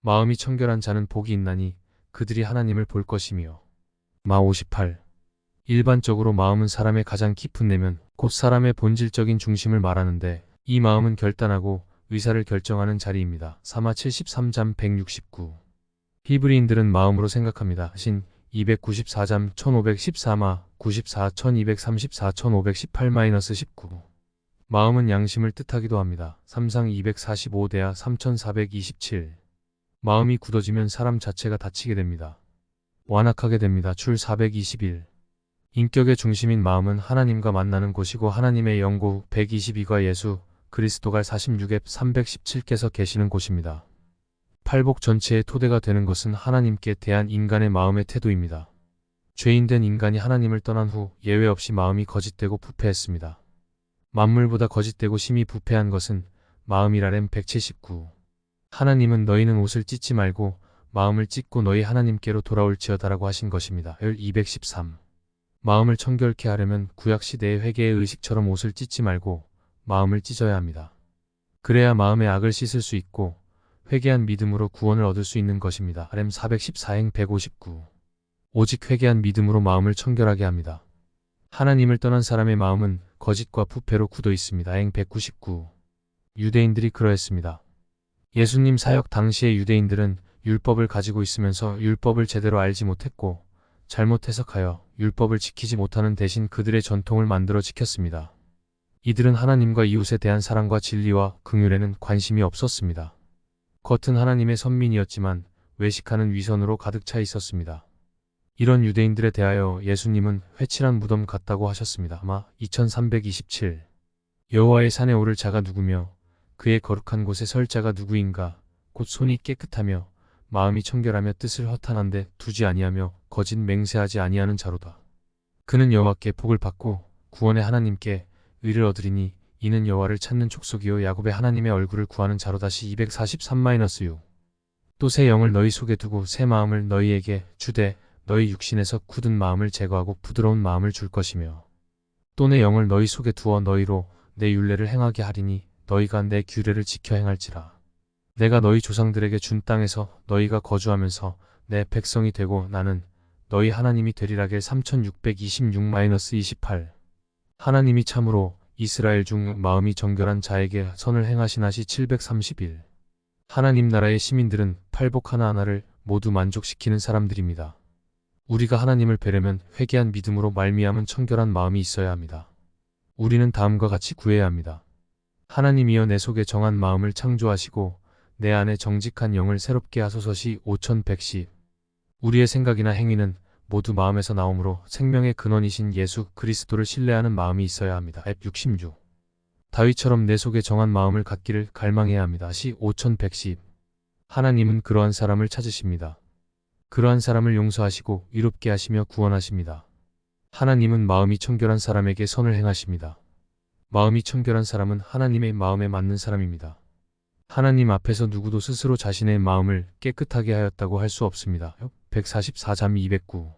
마음이 청결한 자는 복이 있나니 그들이 하나님을 볼 것이며. 마 58. 일반적으로 마음은 사람의 가장 깊은 내면, 곧 사람의 본질적인 중심을 말하는데 이 마음은 결단하고 의사를 결정하는 자리입니다. 사마 73잠 169. 히브리인들은 마음으로 생각합니다. 신 294잠 1514마 94 1234 1518-19 마음은 양심을 뜻하기도 합니다. 삼상 245대야 3427 마음이 굳어지면 사람 자체가 다치게 됩니다. 완악하게 됩니다. 출 421 인격의 중심인 마음은 하나님과 만나는 곳이고 하나님의 영고 122가 예수 그리스도가 46앱 317께서 계시는 곳입니다. 팔복 전체의 토대가 되는 것은 하나님께 대한 인간의 마음의 태도입니다. 죄인된 인간이 하나님을 떠난 후 예외 없이 마음이 거짓되고 부패했습니다. 만물보다 거짓되고 심히 부패한 것은 마음이라렘 179. 하나님은 너희는 옷을 찢지 말고 마음을 찢고 너희 하나님께로 돌아올지어다라고 하신 것입니다. 열 213. 마음을 청결케 하려면 구약시대의 회개의 의식처럼 옷을 찢지 말고 마음을 찢어야 합니다. 그래야 마음의 악을 씻을 수 있고 회개한 믿음으로 구원을 얻을 수 있는 것입니다. RM 414행 159 오직 회개한 믿음으로 마음을 청결하게 합니다. 하나님을 떠난 사람의 마음은 거짓과 부패로 굳어 있습니다. 행 199 유대인들이 그러했습니다. 예수님 사역 당시의 유대인들은 율법을 가지고 있으면서 율법을 제대로 알지 못했고 잘못 해석하여 율법을 지키지 못하는 대신 그들의 전통을 만들어 지켰습니다. 이들은 하나님과 이웃에 대한 사랑과 진리와 긍휼에는 관심이 없었습니다. 겉은 하나님의 선민이었지만 외식하는 위선으로 가득 차 있었습니다. 이런 유대인들에 대하여 예수님은 회칠한 무덤 같다고 하셨습니다. 아마 2327 여호와의 산에 오를 자가 누구며 그의 거룩한 곳에 설 자가 누구인가 곧 손이 깨끗하며 마음이 청결하며 뜻을 허탄한데 두지 아니하며 거짓 맹세하지 아니하는 자로다. 그는 여호와께 복을 받고 구원의 하나님께 의를 얻으리니 이는 여호와를 찾는 족속이요 야곱의 하나님의 얼굴을 구하는 자로 다시 243-6 또 새 영을 너희 속에 두고 새 마음을 너희에게 주되 너희 육신에서 굳은 마음을 제거하고 부드러운 마음을 줄 것이며 또 내 영을 너희 속에 두어 너희로 내 율례를 행하게 하리니 너희가 내 규례를 지켜 행할지라 내가 너희 조상들에게 준 땅에서 너희가 거주하면서 내 백성이 되고 나는 너희 하나님이 되리라길 3626-28 하나님이 참으로 이스라엘 중 마음이 정결한 자에게 선을 행하시나시 731 하나님 나라의 시민들은 팔복 하나하나를 모두 만족시키는 사람들입니다. 우리가 하나님을 뵈려면 회개한 믿음으로 말미암은 청결한 마음이 있어야 합니다. 우리는 다음과 같이 구해야 합니다. 하나님이여 내 속에 정한 마음을 창조하시고 내 안에 정직한 영을 새롭게 하소서시 5110 우리의 생각이나 행위는 모두 마음에서 나오므로 생명의 근원이신 예수 그리스도를 신뢰하는 마음이 있어야 합니다. 앱 66. 다윗처럼 내 속에 정한 마음을 갖기를 갈망해야 합니다. 시 5110. 하나님은 그러한 사람을 찾으십니다. 그러한 사람을 용서하시고 위롭게 하시며 구원하십니다. 하나님은 마음이 청결한 사람에게 선을 행하십니다. 마음이 청결한 사람은 하나님의 마음에 맞는 사람입니다. 하나님 앞에서 누구도 스스로 자신의 마음을 깨끗하게 하였다고 할 수 없습니다. 144잠 209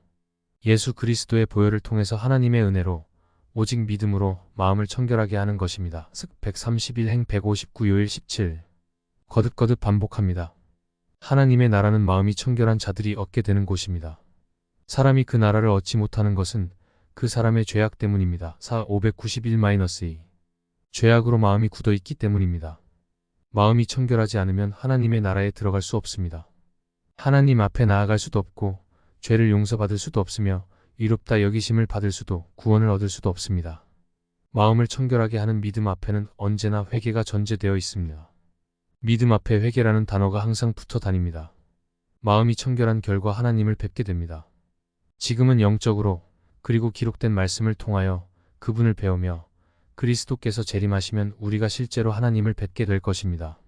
예수 그리스도의 보혈을 통해서 하나님의 은혜로 오직 믿음으로 마음을 청결하게 하는 것입니다. 습 131행 159 요일 17 거듭거듭 반복합니다. 하나님의 나라는 마음이 청결한 자들이 얻게 되는 곳입니다. 사람이 그 나라를 얻지 못하는 것은 그 사람의 죄악 때문입니다. 4 591-2 죄악으로 마음이 굳어 있기 때문입니다. 마음이 청결하지 않으면 하나님의 나라에 들어갈 수 없습니다. 하나님 앞에 나아갈 수도 없고 죄를 용서받을 수도 없으며 이롭다 여기심을 받을 수도 구원을 얻을 수도 없습니다. 마음을 청결하게 하는 믿음 앞에는 언제나 회개가 전제되어 있습니다. 믿음 앞에 회개라는 단어가 항상 붙어 다닙니다. 마음이 청결한 결과 하나님을 뵙게 됩니다. 지금은 영적으로 그리고 기록된 말씀을 통하여 그분을 배우며 그리스도께서 재림하시면 우리가 실제로 하나님을 뵙게 될 것입니다.